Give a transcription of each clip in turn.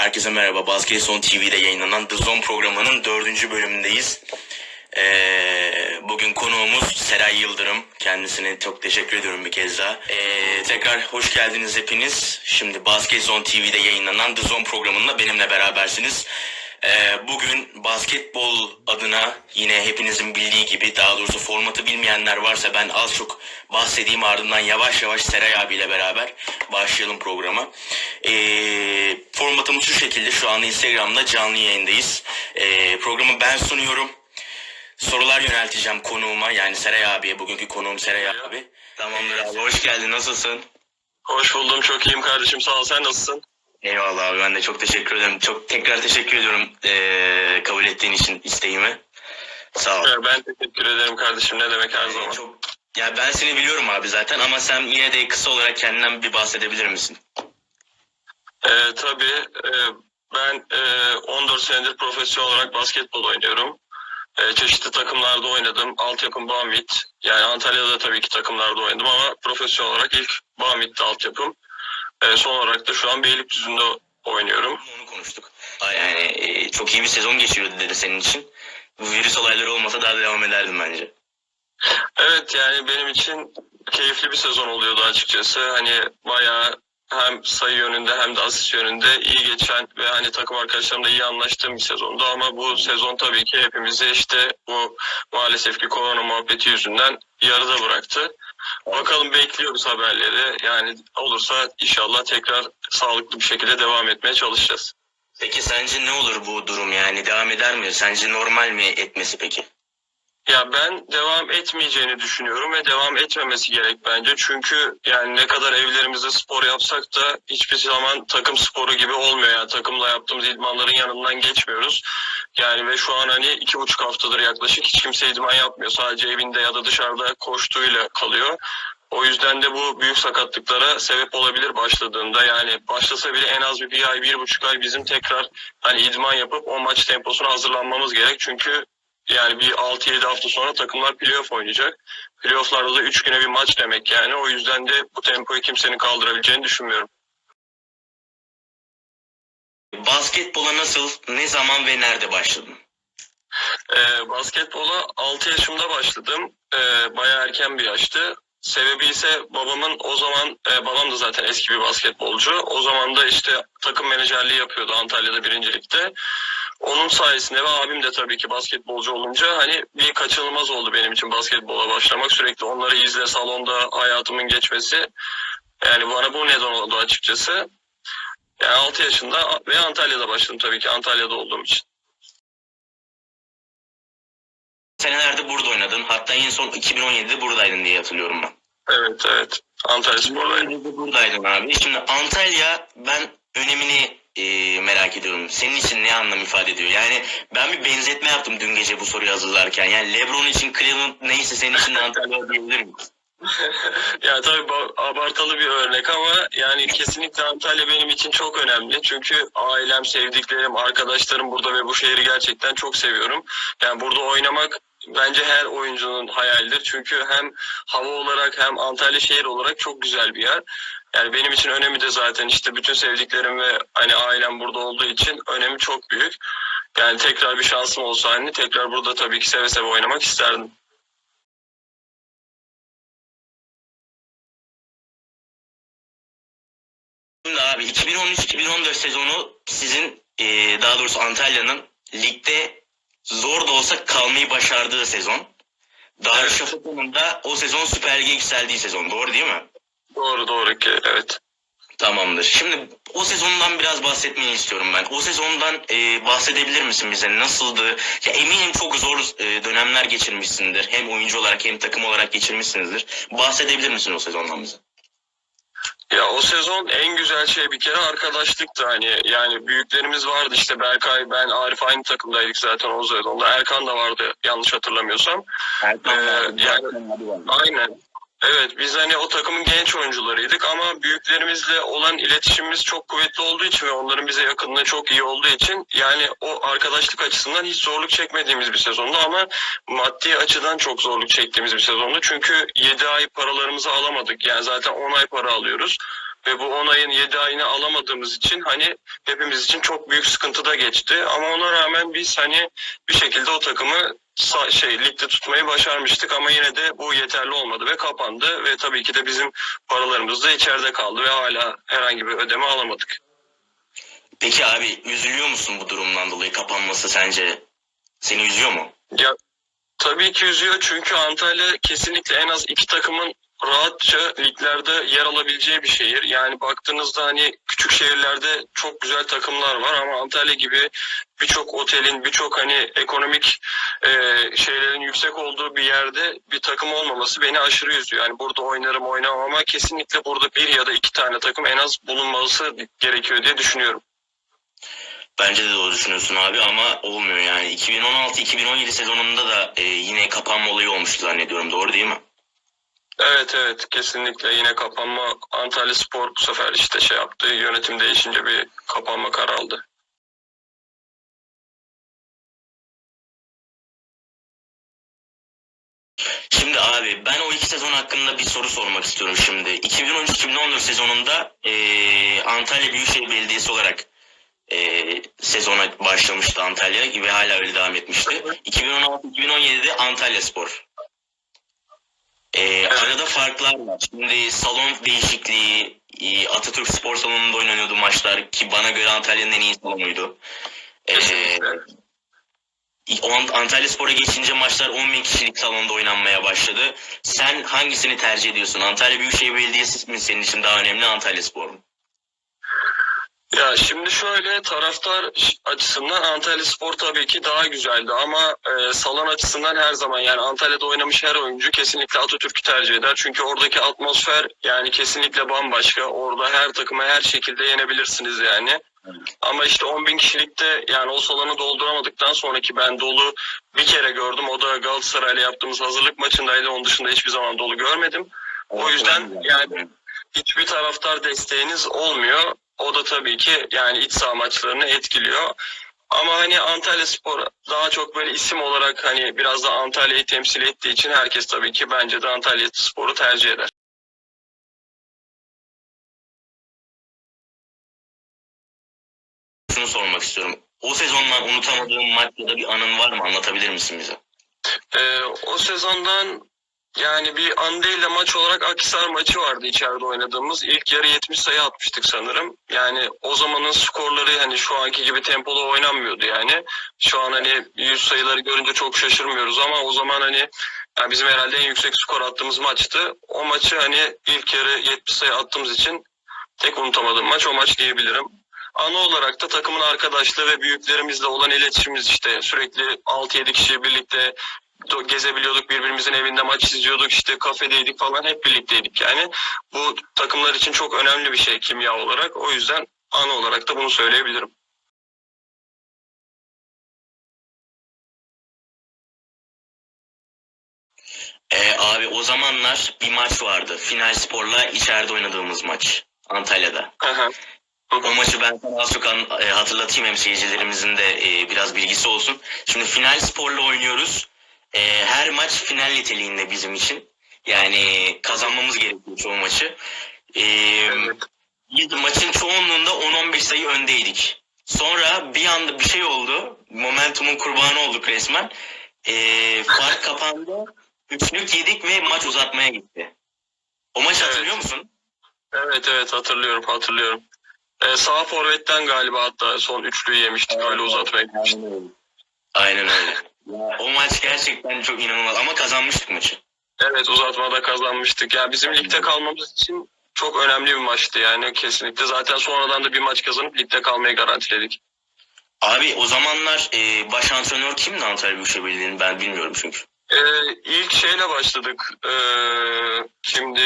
Herkese merhaba. Basket Son TV'de yayınlanan The Zone programının dördüncü bölümündeyiz. Ee, bugün konuğumuz Seray Yıldırım. Kendisine çok teşekkür ediyorum bir kez daha. Ee, tekrar hoş geldiniz hepiniz. Şimdi Basket Zone TV'de yayınlanan The Zone programında benimle berabersiniz. Ee, bugün basketbol adına yine hepinizin bildiği gibi daha doğrusu formatı bilmeyenler varsa ben az çok bahsedeyim ardından yavaş yavaş Seray abiyle beraber başlayalım programa. Ee, formatımız şu şekilde şu anda Instagram'da canlı yayındayız. Ee, programı ben sunuyorum. Sorular yönelteceğim konuğuma yani Seray abiye bugünkü konuğum Seray abi. Tamamdır abi hoş geldin nasılsın? Hoş buldum. Çok iyiyim kardeşim. Sağ ol. Sen nasılsın? Eyvallah abi ben de çok teşekkür ederim. Çok tekrar teşekkür ediyorum ee, kabul ettiğin için isteğimi. Sağ ol. Ben teşekkür ederim kardeşim. Ne demek her zaman. Çok, ya ben seni biliyorum abi zaten ama sen yine de kısa olarak kendinden bir bahsedebilir misin? Ee, tabii e, ben e, 14 senedir profesyonel olarak basketbol oynuyorum. E, çeşitli takımlarda oynadım. Altyapım Bamit. Yani Antalya'da tabii ki takımlarda oynadım ama profesyonel olarak ilk Bamit'te altyapım. E, son olarak da şu an Beylikdüzü'nde oynuyorum. Onu konuştuk. Yani e, çok iyi bir sezon geçiriyordu dedi senin için. Bu virüs olayları olmasa daha devam ederdim bence. Evet yani benim için keyifli bir sezon oluyordu açıkçası. Hani bayağı hem sayı yönünde hem de asist yönünde iyi geçen ve hani takım arkadaşlarımla iyi anlaştığım bir sezondu ama bu sezon tabii ki hepimizi işte bu maalesef ki korona muhabbeti yüzünden yarıda bıraktı. Bakalım bekliyoruz haberleri. Yani olursa inşallah tekrar sağlıklı bir şekilde devam etmeye çalışacağız. Peki sence ne olur bu durum yani devam eder mi? Sence normal mi etmesi peki? Ya ben devam etmeyeceğini düşünüyorum ve devam etmemesi gerek bence. Çünkü yani ne kadar evlerimizde spor yapsak da hiçbir zaman takım sporu gibi olmuyor. Yani takımla yaptığımız idmanların yanından geçmiyoruz. Yani ve şu an hani iki buçuk haftadır yaklaşık hiç kimse idman yapmıyor. Sadece evinde ya da dışarıda koştuğuyla kalıyor. O yüzden de bu büyük sakatlıklara sebep olabilir başladığında. Yani başlasa bile en az bir, bir ay, bir buçuk ay bizim tekrar hani idman yapıp o maç temposuna hazırlanmamız gerek. Çünkü yani bir 6-7 hafta sonra takımlar playoff oynayacak. Playoff'larda da 3 güne bir maç demek yani. O yüzden de bu tempoyu kimsenin kaldırabileceğini düşünmüyorum. Basketbola nasıl, ne zaman ve nerede başladın? Ee, basketbola 6 yaşımda başladım. Ee, bayağı erken bir yaştı. Sebebi ise babamın o zaman, e, babam da zaten eski bir basketbolcu. O zaman da işte takım menajerliği yapıyordu Antalya'da birincilikte. Onun sayesinde ve abim de tabii ki basketbolcu olunca hani bir kaçınılmaz oldu benim için basketbola başlamak. Sürekli onları izle salonda hayatımın geçmesi. Yani bana bu neden oldu açıkçası. Yani 6 yaşında ve Antalya'da başladım tabii ki Antalya'da olduğum için. Senelerde burada oynadın. Hatta en son 2017'de buradaydın diye hatırlıyorum ben. Evet evet. Antalya Spor'dayım. 2017'de buradaydın abi. Şimdi Antalya ben önemini e, merak ediyorum. Senin için ne anlam ifade ediyor? Yani ben bir benzetme yaptım dün gece bu soruyu hazırlarken. Yani LeBron için Cleveland neyse senin için Antalya diyebilir miyim? Ya tabii abartılı bir örnek ama yani kesinlikle Antalya benim için çok önemli. Çünkü ailem, sevdiklerim, arkadaşlarım burada ve bu şehri gerçekten çok seviyorum. Yani burada oynamak bence her oyuncunun hayalidir. Çünkü hem hava olarak hem Antalya şehir olarak çok güzel bir yer. Yani benim için önemi de zaten işte bütün sevdiklerim ve hani ailem burada olduğu için önemi çok büyük. Yani tekrar bir şansım olsa hani tekrar burada tabii ki seve seve oynamak isterdim. Şimdi abi 2013-2014 sezonu sizin e, daha doğrusu Antalya'nın ligde zor da olsa kalmayı başardığı sezon. Darüşşafaka'nın da o sezon Süper Lig'e yükseldiği sezon. Doğru değil mi? Doğru doğru ki evet. Tamamdır. Şimdi o sezondan biraz bahsetmeni istiyorum ben. O sezondan e, bahsedebilir misin bize? Nasıldı? Ya eminim çok zor e, dönemler geçirmişsindir. Hem oyuncu olarak hem takım olarak geçirmişsinizdir. Bahsedebilir misin o sezondan bize? Ya o sezon en güzel şey bir kere arkadaşlıktı hani yani büyüklerimiz vardı işte Berkay ben Arif aynı takımdaydık zaten o sezonda Erkan da vardı yanlış hatırlamıyorsam. Erkan Ee, vardı, yani- vardı. Aynen. Evet biz hani o takımın genç oyuncularıydık ama büyüklerimizle olan iletişimimiz çok kuvvetli olduğu için ve onların bize yakınlığı çok iyi olduğu için yani o arkadaşlık açısından hiç zorluk çekmediğimiz bir sezondu ama maddi açıdan çok zorluk çektiğimiz bir sezondu. Çünkü 7 ay paralarımızı alamadık. Yani zaten 10 ay para alıyoruz. ve bu 10 ayın 7 ayını alamadığımız için hani hepimiz için çok büyük sıkıntıda geçti. Ama ona rağmen biz hani bir şekilde o takımı şey ligde tutmayı başarmıştık ama yine de bu yeterli olmadı ve kapandı ve tabii ki de bizim paralarımız da içeride kaldı ve hala herhangi bir ödeme alamadık. Peki abi üzülüyor musun bu durumdan dolayı kapanması sence seni üzüyor mu? Ya tabii ki üzüyor çünkü Antalya kesinlikle en az iki takımın rahatça liglerde yer alabileceği bir şehir. Yani baktığınızda hani küçük şehirlerde çok güzel takımlar var ama Antalya gibi birçok otelin, birçok hani ekonomik e, şeylerin yüksek olduğu bir yerde bir takım olmaması beni aşırı üzüyor. Yani burada oynarım oynamam ama kesinlikle burada bir ya da iki tane takım en az bulunması gerekiyor diye düşünüyorum. Bence de doğru düşünüyorsun abi ama olmuyor yani. 2016-2017 sezonunda da e, yine kapanma olayı olmuştu zannediyorum. Doğru değil mi? Evet evet kesinlikle yine kapanma Antalya Spor bu sefer işte şey yaptı yönetim değişince bir kapanma kararı aldı. Şimdi abi ben o iki sezon hakkında bir soru sormak istiyorum şimdi. 2013-2014 sezonunda e, Antalya Büyükşehir Belediyesi olarak e, sezona başlamıştı Antalya ve hala öyle devam etmişti. 2016-2017'de Antalya Spor. E, arada farklar var. Şimdi salon değişikliği, e, Atatürk Spor Salonu'nda oynanıyordu maçlar ki bana göre Antalya'nın en iyi salonuydu. E, Ant- Antalya Spor'a geçince maçlar 10 bin kişilik salonda oynanmaya başladı. Sen hangisini tercih ediyorsun? Antalya Büyükşehir Belediyesi mi senin için daha önemli Antalya Spor mu? Ya şimdi şöyle taraftar açısından Antalya Spor tabii ki daha güzeldi ama e, salon açısından her zaman yani Antalya'da oynamış her oyuncu kesinlikle Atatürk'ü tercih eder. Çünkü oradaki atmosfer yani kesinlikle bambaşka. Orada her takıma her şekilde yenebilirsiniz yani. Ama işte 10 bin kişilikte yani o salonu dolduramadıktan sonraki ben dolu bir kere gördüm. O da Galatasaray'la yaptığımız hazırlık maçındaydı. Onun dışında hiçbir zaman dolu görmedim. O yüzden yani hiçbir taraftar desteğiniz olmuyor. O da tabii ki yani iç saha maçlarını etkiliyor. Ama hani Antalya Spor daha çok böyle isim olarak hani biraz da Antalya'yı temsil ettiği için herkes tabii ki bence de Antalya Spor'u tercih eder. Şunu sormak istiyorum. O sezondan unutamadığın maç ya da bir anın var mı? Anlatabilir misin bize? Ee, o sezondan yani bir an değil de maç olarak Akhisar maçı vardı içeride oynadığımız. İlk yarı 70 sayı atmıştık sanırım. Yani o zamanın skorları hani şu anki gibi tempolu oynanmıyordu yani. Şu an hani 100 sayıları görünce çok şaşırmıyoruz ama o zaman hani yani bizim herhalde en yüksek skor attığımız maçtı. O maçı hani ilk yarı 70 sayı attığımız için tek unutamadığım maç o maç diyebilirim. Ana olarak da takımın arkadaşlığı ve büyüklerimizle olan iletişimimiz işte sürekli 6-7 kişi birlikte gezebiliyorduk birbirimizin evinde maç izliyorduk işte kafedeydik falan hep birlikteydik yani bu takımlar için çok önemli bir şey kimya olarak o yüzden ana olarak da bunu söyleyebilirim. Ee, abi o zamanlar bir maç vardı. Final Spor'la içeride oynadığımız maç. Antalya'da. O maçı ben sana az çok an- e, hatırlatayım hem seyircilerimizin de e, biraz bilgisi olsun. Şimdi final sporla oynuyoruz. E, her maç final niteliğinde bizim için. Yani kazanmamız gerekiyor çoğu maçı. E, Evet. biz maçın çoğunluğunda 10-15 sayı öndeydik. Sonra bir anda bir şey oldu. Momentumun kurbanı olduk resmen. E, fark kapandı. Üçlük yedik ve maç uzatmaya gitti. O maçı Evet. hatırlıyor musun? Evet evet hatırlıyorum hatırlıyorum. Ee, sağ forvetten galiba hatta son üçlüyü yemiştik öyle uzatmaya gitmiştik. Aynen öyle. O maç gerçekten çok inanılmaz ama kazanmıştık maçı. Evet uzatmada kazanmıştık. Ya bizim ligde kalmamız için çok önemli bir maçtı yani kesinlikle. Zaten sonradan da bir maç kazanıp ligde kalmayı garantiledik. Abi o zamanlar e, baş antrenör kimdi Antalya Büyükşehir Belediye'nin ben bilmiyorum çünkü. Ee, ilk şeyle başladık. Ee, şimdi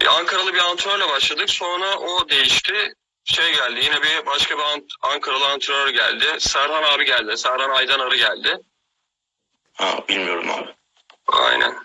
e, Ankaralı bir antrenörle başladık. Sonra o değişti. Şey geldi yine bir başka bir ant- Ankaralı antrenör geldi. Serhan abi geldi. Serhan Aydan Arı geldi. Ha bilmiyorum abi. Aynen.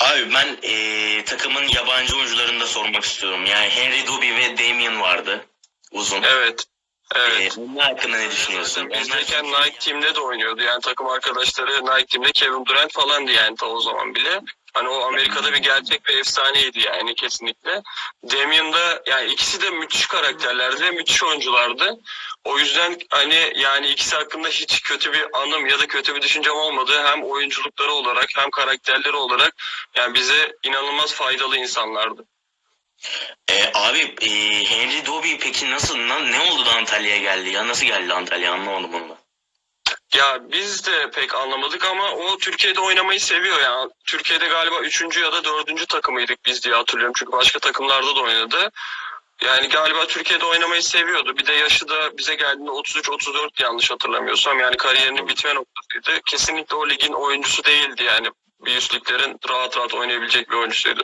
Abi ben e, takımın yabancı oyuncularını da sormak istiyorum. Yani Henry Duby ve Damien vardı. Uzun. Evet. Evet. Ee, onun hakkında ne düşünüyorsun? Bizdeyken Nike Team'de de oynuyordu. Yani takım arkadaşları Nike Team'de Kevin Durant falandı yani ta o zaman bile. Hani o Amerika'da bir gerçek bir efsaneydi yani kesinlikle. Damian da yani ikisi de müthiş karakterlerdi ve müthiş oyunculardı. O yüzden hani yani ikisi hakkında hiç kötü bir anım ya da kötü bir düşüncem olmadı. Hem oyunculukları olarak hem karakterleri olarak yani bize inanılmaz faydalı insanlardı. Ee, abi e, Henry Doby peki nasıl na- ne oldu da Antalya'ya geldi ya nasıl geldi Antalya'ya anlamadım onu da. Ya biz de pek anlamadık ama o Türkiye'de oynamayı seviyor yani. Türkiye'de galiba üçüncü ya da dördüncü takımıydık biz diye hatırlıyorum. Çünkü başka takımlarda da oynadı. Yani galiba Türkiye'de oynamayı seviyordu. Bir de yaşı da bize geldiğinde 33-34 yanlış hatırlamıyorsam. Yani kariyerinin bitme noktasıydı. Kesinlikle o ligin oyuncusu değildi yani. Bir üst liglerin rahat rahat oynayabilecek bir oyuncusuydu.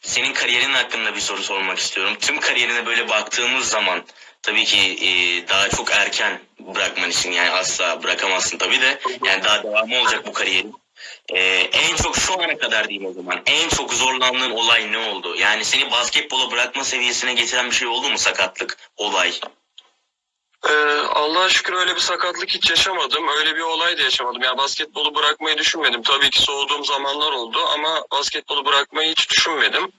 Senin kariyerin hakkında bir soru sormak istiyorum. Tüm kariyerine böyle baktığımız zaman tabii ki e, daha çok erken bırakman için yani asla bırakamazsın tabii de yani daha devamı olacak bu kariyerin. E, en çok şu ana kadar diyeyim o zaman en çok zorlandığın olay ne oldu? Yani seni basketbola bırakma seviyesine getiren bir şey oldu mu sakatlık olay? Ee, Allah'a şükür öyle bir sakatlık hiç yaşamadım. Öyle bir olay da yaşamadım. Yani basketbolu bırakmayı düşünmedim. Tabii ki soğuduğum zamanlar oldu ama basketbolu bırakmayı hiç düşünmedim.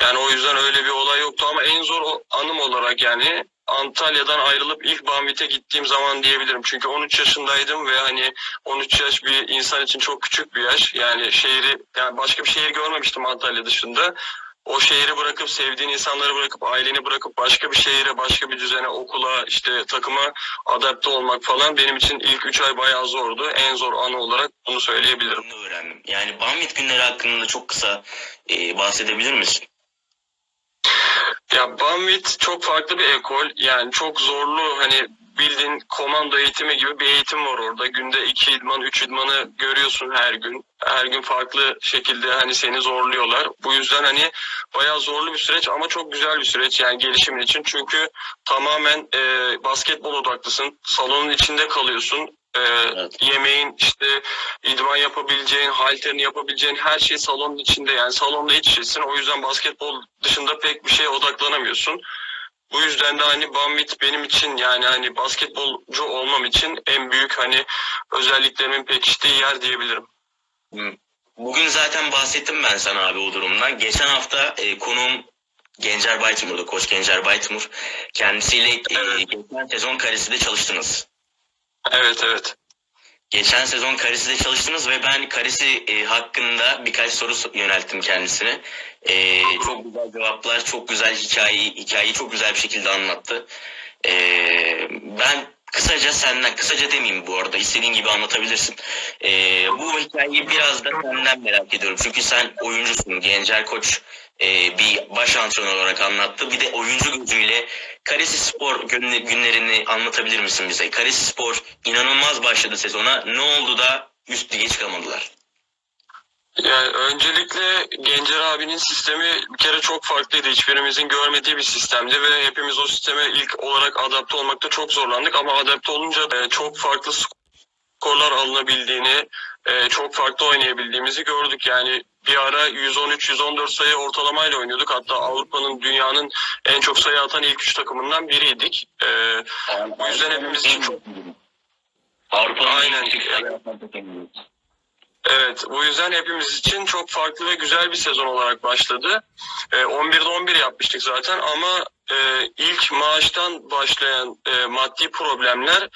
Yani o yüzden öyle bir olay yoktu ama en zor anım olarak yani Antalya'dan ayrılıp ilk Banvit'e gittiğim zaman diyebilirim. Çünkü 13 yaşındaydım ve hani 13 yaş bir insan için çok küçük bir yaş. Yani şehri yani başka bir şehir görmemiştim Antalya dışında. O şehri bırakıp sevdiğin insanları bırakıp aileni bırakıp başka bir şehire, başka bir düzene, okula, işte takıma adapte olmak falan benim için ilk 3 ay bayağı zordu. En zor anı olarak bunu söyleyebilirim. Bunu öğrendim. Yani Banvit günleri hakkında çok kısa e, bahsedebilir misin? Ya Banvit çok farklı bir ekol. Yani çok zorlu hani bildiğin komando eğitimi gibi bir eğitim var orada. Günde iki idman, üç idmanı görüyorsun her gün. Her gün farklı şekilde hani seni zorluyorlar. Bu yüzden hani bayağı zorlu bir süreç ama çok güzel bir süreç yani gelişimin için. Çünkü tamamen e, basketbol odaklısın. Salonun içinde kalıyorsun. E, Yemeğin işte idman yapabileceğin, halterini yapabileceğin her şey salonun içinde yani salonda iç içesin. O yüzden basketbol dışında pek bir şeye odaklanamıyorsun. Bu yüzden de hani Banvit benim için yani hani basketbolcu olmam için en büyük hani özelliklerimin pekiştiği yer diyebilirim. Bugün zaten bahsettim ben sana abi o durumdan. Geçen hafta e, konuğum Gencer Baytimur'da, Koç Gencer Baytimur. Kendisiyle e, Evet. geçen sezon karesinde çalıştınız. Evet evet. Geçen sezon karesinde çalıştınız ve ben karesi e, hakkında birkaç soru so- yönelttim kendisine. E, çok güzel cevaplar, çok güzel hikayeyi, hikayeyi çok güzel bir şekilde anlattı. E, ben kısaca senden, kısaca demeyeyim bu arada, istediğin gibi anlatabilirsin. E, bu hikayeyi biraz da senden merak ediyorum. Çünkü sen oyuncusun, Gencer Koç e, bir baş antrenör olarak anlattı. Bir de oyuncu gözüyle Karesi Spor günle- günlerini anlatabilir misin bize? Karesi Spor inanılmaz başladı sezona. Ne oldu da üst lige çıkamadılar? Yani öncelikle Gencer abinin sistemi bir kere çok farklıydı. Hiçbirimizin görmediği bir sistemdi ve hepimiz o sisteme ilk olarak adapte olmakta çok zorlandık. Ama adapte olunca da çok farklı skorlar alınabildiğini, e, çok farklı oynayabildiğimizi gördük. Yani bir ara 113-114 sayı ortalamayla oynuyorduk. Hatta Avrupa'nın, dünyanın en çok sayı atan ilk üç takımından biriydik. E, Bu yüzden hepimiz için çok- Avrupa'nın en Aynen. yüksek sayı atan. Evet, bu yüzden hepimiz için çok farklı ve güzel bir sezon olarak başladı. Ee, 11'de 11 yapmıştık zaten ama e, ilk maaştan başlayan e, maddi problemler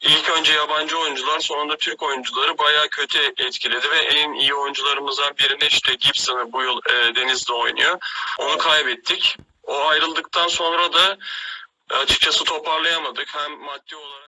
ilk önce yabancı oyuncular sonra da Türk oyuncuları bayağı kötü etkiledi ve en iyi oyuncularımızdan birini işte Gibson'ı bu yıl e, Deniz'de oynuyor. Onu kaybettik. O ayrıldıktan sonra da açıkçası toparlayamadık. Hem maddi olarak